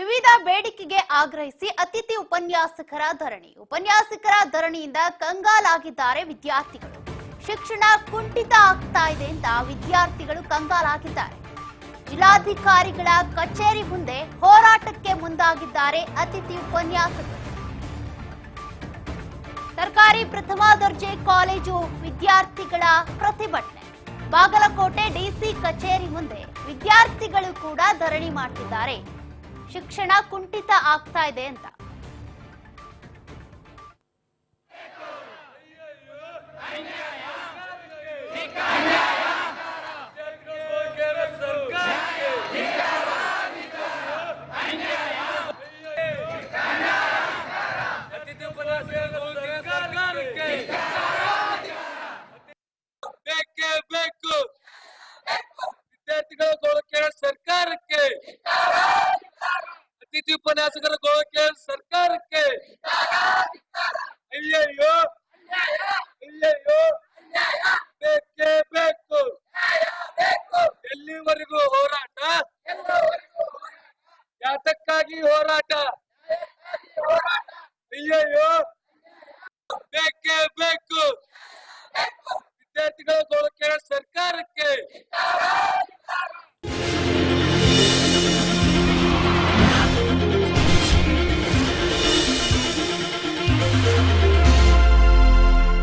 ವಿವಿಧ ಬೇಡಿಕೆಗೆ ಆಗ್ರಹಿಸಿ ಅತಿಥಿ ಉಪನ್ಯಾಸಕರ ಧರಣಿ. ಉಪನ್ಯಾಸಕರ ಧರಣಿಯಿಂದ ಕಂಗಾಲಾಗಿದ್ದಾರೆ ವಿದ್ಯಾರ್ಥಿಗಳು. ಶಿಕ್ಷಣ ಕುಂಠಿತ ಆಗ್ತಾ ಇದೆ ಅಂತ ವಿದ್ಯಾರ್ಥಿಗಳು ಕಂಗಾಲಾಗಿದ್ದಾರೆ. ಜಿಲ್ಲಾಧಿಕಾರಿಗಳ ಕಚೇರಿ ಮುಂದೆ ಹೋರಾಟಕ್ಕೆ ಮುಂದಾಗಿದ್ದಾರೆ ಅತಿಥಿ ಉಪನ್ಯಾಸಕರು. ಸರ್ಕಾರಿ ಪ್ರಥಮ ದರ್ಜೆ ಕಾಲೇಜು ವಿದ್ಯಾರ್ಥಿಗಳ ಪ್ರತಿಭಟನೆ. ಬಾಗಲಕೋಟೆ ಡಿಸಿ ಕಚೇರಿ ಮುಂದೆ ವಿದ್ಯಾರ್ಥಿಗಳು ಕೂಡ ಧರಣಿ ಮಾಡ್ತಿದ್ದಾರೆ. ಶಿಕ್ಷಣ ಕುಂಠಿತ ಆಗ್ತಾ ಇದೆ ಅಂತ. ಅತಿಥಿ ಉಪನ್ಯಾಸಕರು ಗೋಕೆ ಸರ್ಕಾರಕ್ಕೆ ಅಯ್ಯಯ್ಯೋ ಅಯ್ಯಯ್ಯೋ ಬೇಕೇ ಬೇಕು ಎಲ್ಲಿವರೆಗೂ ಹೋರಾಟ ಯಾತಕ್ಕಾಗಿ ಹೋರಾಟ ಅಯ್ಯಯ್ಯೋ ಬೇಕೇ ಬೇಕು ವಿದ್ಯಾರ್ಥಿಗಳ ಗೋಳಕ್ಕೆ ಸರ್ಕಾರಕ್ಕೆ